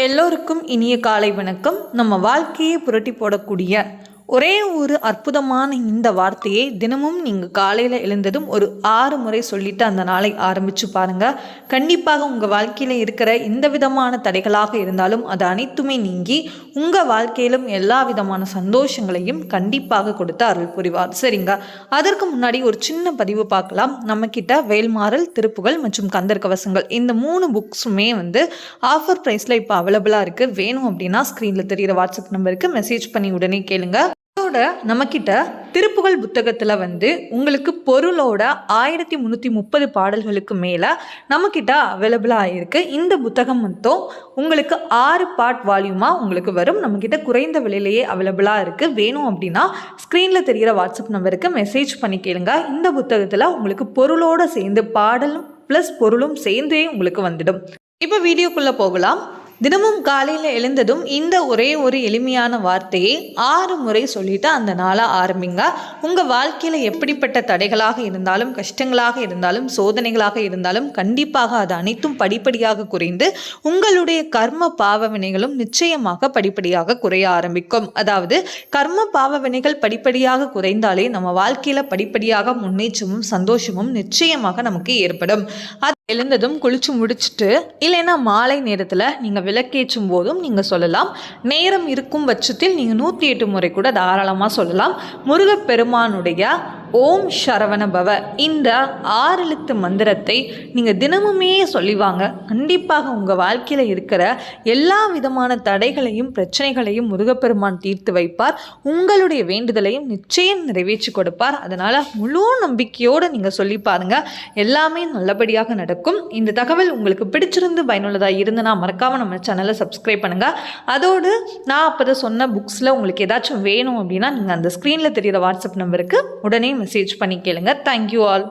எல்லோருக்கும் இனிய காலை வணக்கம். நம்ம வாழ்க்கையை புரட்டி போடக்கூடிய ஒரே ஒரு அற்புதமான இந்த வார்த்தையை தினமும் நீங்கள் காலையில் எழுந்ததும் ஒரு ஆறு முறை சொல்லிட்டு அந்த நாளை ஆரம்பித்து பாருங்கள் கண்டிப்பாக உங்கள் வாழ்க்கையில் இருக்கிற எந்த விதமான தடைகளாக இருந்தாலும் அது அனைத்துமே நீங்கி உங்கள் வாழ்க்கையிலும் எல்லா விதமான சந்தோஷங்களையும் கண்டிப்பாக கொடுத்து அருள் புரிவார். சரிங்க? அதற்கு முன்னாடி ஒரு சின்ன பதிவு பார்க்கலாம். நம்மக்கிட்ட வேல்மாறல் திருப்புகள் மற்றும் கந்தர் கவசங்கள் இந்த மூணு புக்ஸுமே வந்து ஆஃபர் ப்ரைஸில் இப்போ அவைலபிளாக இருக்குது வேணும் அப்படின்னா ஸ்க்ரீனில் தெரிகிற வாட்ஸ்அப் நம்பருக்கு மெசேஜ் பண்ணி உடனே கேளுங்கள் அதோட நம்மக்கிட்ட திருப்புகழ் புத்தகத்தில் வந்து உங்களுக்கு பொருளோட ஆயிரத்தி முந்நூற்றி முப்பது பாடல்களுக்கு மேலே நம்மக்கிட்ட அவைலபிளாக ஆகிருக்கு இந்த புத்தகம் மட்டும் உங்களுக்கு ஆறு பார்ட் வால்யூமாக உங்களுக்கு வரும். நம்மக்கிட்ட குறைந்த விலையிலேயே அவைலபிளாக இருக்குது வேணும் அப்படின்னா ஸ்க்ரீனில் தெரிகிற வாட்ஸ்அப் நம்பருக்கு மெசேஜ் பண்ணி கேளுங்க. இந்த புத்தகத்தில் உங்களுக்கு பொருளோட சேர்ந்து பாடலும் ப்ளஸ் பொருளும் சேர்ந்தே உங்களுக்கு வந்துடும். இப்போ வீடியோக்குள்ளே போகலாம். தினமும் காலையில் எழுந்ததும் இந்த ஒரே ஒரு எளிமையான வார்த்தையை ஆறு முறை சொல்லிட்டு அந்த நாளை ஆரம்பிங்க. உங்கள் வாழ்க்கையில் எப்படிப்பட்ட தடைகளாக இருந்தாலும் கஷ்டங்களாக இருந்தாலும் சோதனைகளாக இருந்தாலும் கண்டிப்பாக அது அனைத்தும் படிப்படியாக குறைந்து உங்களுடைய கர்ம பாவ வினைகளும் நிச்சயமாக படிப்படியாக குறைய ஆரம்பிக்கும். அதாவது கர்ம பாவ வினைகள் படிப்படியாக குறைந்தாலே நம்ம வாழ்க்கையில் படிப்படியாக முன்னேற்றமும் சந்தோஷமும் நிச்சயமாக நமக்கு ஏற்படும். அது எழுந்ததும் குளிச்சு முடிச்சுட்டு இல்லைன்னா மாலை நேரத்தில் நீங்கள் விளக்கேற்றும் போதும் நீங்கள் சொல்லலாம். நேரம் இருக்கும் பட்சத்தில் நீங்கள் நூற்றி எட்டு முறை கூட தாராளமாக சொல்லலாம். முருகப்பெருமானுடைய ஓம் சரவண பவ. இந்த ஆறெழுத்து மந்திரத்தை நீங்கள் தினமுமே சொல்லிவாங்க கண்டிப்பாக உங்கள் வாழ்க்கையில் இருக்கிற எல்லா விதமான தடைகளையும் பிரச்சனைகளையும் முருகப்பெருமான் தீர்த்து வைப்பார். உங்களுடைய வேண்டுதலையும் நிச்சயம் நிறைவேற்றி கொடுப்பார். அதனால் முழு நம்பிக்கையோடு நீங்கள் சொல்லி பாருங்கள் எல்லாமே நல்லபடியாக நடக்கும். இந்த தகவல் உங்களுக்கு பிடிச்சிருந்து பயனுள்ளதாக இருந்தனா மறக்காமல் நம்ம சேனலை சப்ஸ்கிரைப் பண்ணுங்கள் அதோடு நான் அப்போ சொன்ன புக்ஸில் உங்களுக்கு ஏதாச்சும் வேணும் அப்படின்னா நீங்கள் அந்த ஸ்க்ரீனில் தெரிகிற வாட்ஸ்அப் நம்பருக்கு உடனே மெசேஜ் பண்ணி கேளுங்க. Thank you all